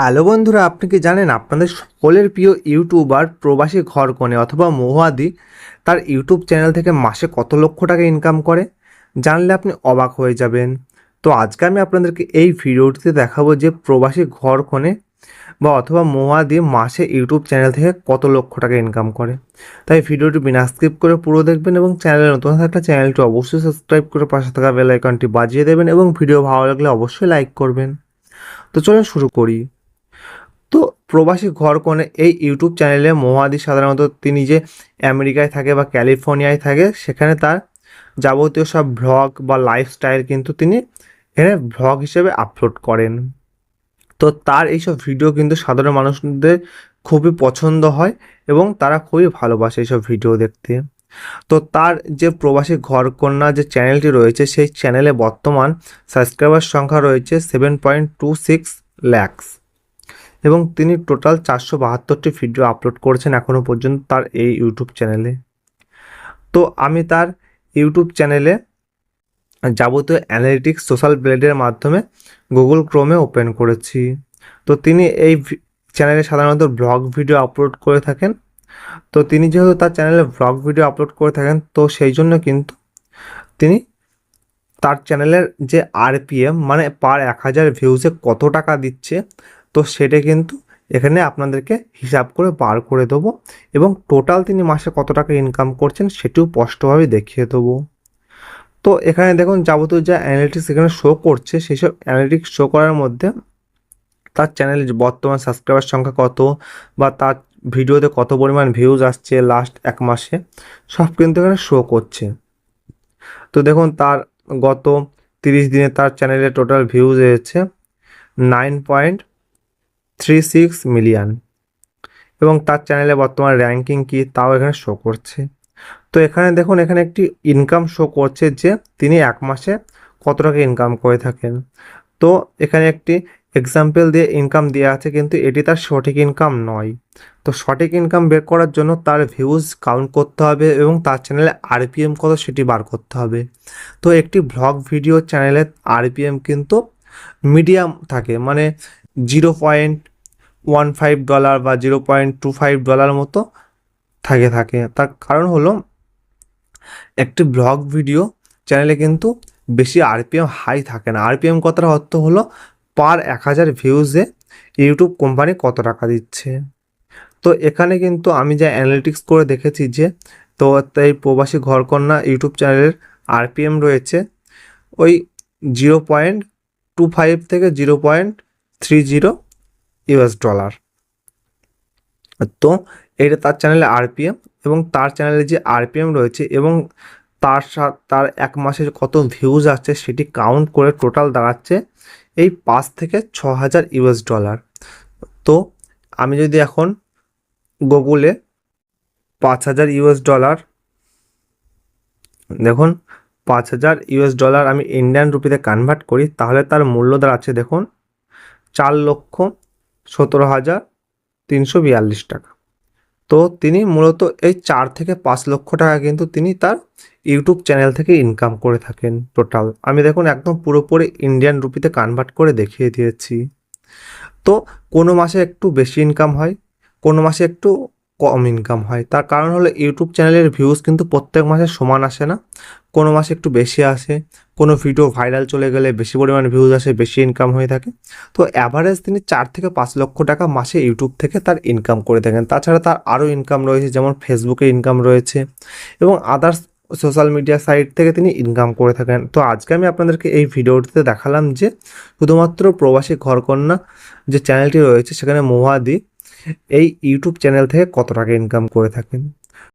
Hello বন্ধুরা, আপনি কি জানেন আপনাদের সকলের প্রিয় ইউটিউবার, প্রবাসী ঘর কোণে অথবা মহুয়াদি, তার ইউটিউব চ্যানেল থেকে মাসে কত লক্ষ টাকা ইনকাম করে? জানলে আপনি অবাক হয়ে যাবেন। তো আজকে আমি আপনাদেরকে এই ভিডিওটিতে দেখাবো যে প্রবাসী ঘর কোণে বা অথবা মহুয়াদি মাসে ইউটিউব চ্যানেল থেকে কত লক্ষ টাকা ইনকাম করে। তাই ভিডিওটি বিনা স্কিপ করে পুরো দেখবেন এবং চ্যানেলে নতুন থাকলে চ্যানেলটি অবশ্যই সাবস্ক্রাইব করে পাশে থাকা বেল আইকনটি বাজিয়ে দেবেন এবং ভিডিও ভালো লাগলে অবশ্যই লাইক করবেন। তো চলুন শুরু করি। প্রবাসী ঘর কোণে এই ইউটিউব চ্যানেলে মহাদি সাধারণত তিনি যে আমেরিকায় থাকে বা ক্যালিফোর্নিয়ায় থাকে, সেখানে তার যাবতীয় সব ভ্লগ বা লাইফস্টাইল কিন্তু তিনি এখানে ভ্লগ হিসেবে আপলোড করেন। তো তার এইসব ভিডিও কিন্তু সাধারণ মানুষদের খুবই পছন্দ হয় এবং তারা খুবই ভালোবাসে এইসব ভিডিও দেখতে। তো তার যে প্রবাসী ঘরকন্যা যে চ্যানেলটি রয়েছে, সেই চ্যানেলে বর্তমান সাবস্ক্রাইবার সংখ্যা রয়েছে seven point two six lakhs এবং তিনি টোটাল চারশো বাহাত্তরটি ভিডিও আপলোড করেছেন এখনও পর্যন্ত তার এই ইউটিউব চ্যানেলে তো আমি তার ইউটিউব চ্যানেলে যাবতীয় অ্যানালিটিক্স সোশ্যাল ব্লেডের মাধ্যমে গুগল ক্রোমে ওপেন করেছি। তো তিনি এই চ্যানেলে সাধারণত ব্লগ ভিডিও আপলোড করে থাকেন। তো তিনি যেহেতু তার চ্যানেলে ব্লগ ভিডিও আপলোড করে থাকেন, তো সেই জন্য কিন্তু তিনি তার চ্যানেলের যে আরপিএম মানে পার এক হাজার ভিউজে কত টাকা দিচ্ছে তো সেটা কিন্তু এখানে আপনাদেরকে হিসাব করে বার করে দেবো এবং টোটাল তিনি মাসে কত টাকা ইনকাম করছেন সেটিও স্পষ্টভাবে দেখিয়ে দেবো। তো এখানে দেখুন যাবতীয় যা অ্যানালিটিক্স এখানে শো করছে সেসব অ্যানালিটিক্স শো করার মধ্যে তার চ্যানেলে বর্তমান সাবস্ক্রাইবার সংখ্যা কত বা তার ভিডিওতে কত পরিমাণ ভিউজ আসছে লাস্ট এক মাসে, সব কিন্তু এখানে শো করছে। তো দেখুন তার গত তিরিশ দিনে তার চ্যানেলে টোটাল ভিউজ এসেছে nine point three six million এবং তার চ্যানেলে বর্তমান র্যাঙ্কিং কি, তাও এখানে শো করছে। তো এখানে দেখুন, এখানে একটি ইনকাম শো করছে যে তিনি এক মাসে কত টাকা ইনকাম করে থাকেন। তো এখানে একটি এক্সাম্পল দিয়ে ইনকাম দেওয়া আছে, কিন্তু এটি তার সঠিক ইনকাম নয়। তো সঠিক ইনকাম বের করার জন্য তার ভিউজ কাউন্ট করতে হবে এবং তার চ্যানেলে আরপিএম কত সেটি বার করতে হবে। তো একটি ব্লগ ভিডিও চ্যানেলে আরপিএম কিন্তু মিডিয়াম থাকে মানে zero point one five dollar বা zero point two five dollar মতো থাকে থাকে। তার কারণ হলো, একটি ব্লগ ভিডিও চ্যানেলে কিন্তু বেশি আরপিএম হাই থাকে না। আরপিএম কথার অর্থ হলো পার এক হাজার ভিউজে ইউটিউব কোম্পানি কত টাকা দিচ্ছে? তো এখানে কিন্তু আমি যা অ্যানালিটিক্স করে দেখেছি যে, তো তাই প্রবাসী ঘরকন্যা ইউটিউব চ্যানেলের আরপিএম রয়েছে, ওই জিরো পয়েন্ট টু ফাইভ থেকে zero point three zero US dollar. তো এটা তার চ্যানেলে আরপিএম এবং তার চ্যানেলে যে আরপিএম রয়েছে এবং তার তার এক মাসের কত ভিউজ আছে সেটি কাউন্ট করে টোটাল দাঁড়াচ্ছে এই পাঁচ থেকে ছ হাজার ইউএস ডলার। তো আমি যদি এখন গুগলে পাঁচ হাজার ইউএস ডলার, দেখুন, পাঁচ হাজার ইউএস ডলার আমি ইন্ডিয়ান রুপিতে কনভার্ট করি, তাহলে তার মূল্য দাঁড়াচ্ছে দেখুন, চার লক্ষ সতেরো হাজার তিনশো বিয়াল্লিশ টাকা। তো তিনি মূলত এই চার থেকে পাঁচ লক্ষ টাকা কিন্তু তিনি তার ইউটিউব চ্যানেল থেকে ইনকাম করে থাকেন টোটাল আমি দেখুন একদম পুরোপুরি ইন্ডিয়ান রুপিতে কনভার্ট করে দেখিয়ে দিয়েছি। তো কোনো মাসে একটু বেশি ইনকাম হয়, কোনো মাসে একটু কম ইনকাম হয়। তার কারণ হলো ইউটিউব চ্যানেলের ভিউজ কিন্তু প্রত্যেক মাসে সমান আসে না। কোনো মাসে একটু বেশি আসে, কোনো ভিডিও ভাইরাল চলে গেলে বেশি পরিমাণ ভিউজ আসে, বেশি ইনকাম হয়ে থাকে। তো অ্যাভারেজ তিনি চার থেকে পাঁচ লক্ষ টাকা মাসে ইউটিউব থেকে তার ইনকাম করে থাকেন। তাছাড়া তার আরও ইনকাম রয়েছে, যেমন ফেসবুকে ইনকাম রয়েছে এবং আদার্স সোশ্যাল মিডিয়া সাইট থেকে তিনি ইনকাম করে থাকেন। তো আজকে আমি আপনাদেরকে এই ভিডিওটিতে দেখালাম যে শুধুমাত্র প্রবাসী ঘরকন্যা যে চ্যানেলটি রয়েছে, সেখানে মহাদি এই ইউটিউব চ্যানেল থেকে কত টাকা ইনকাম করে থাকেন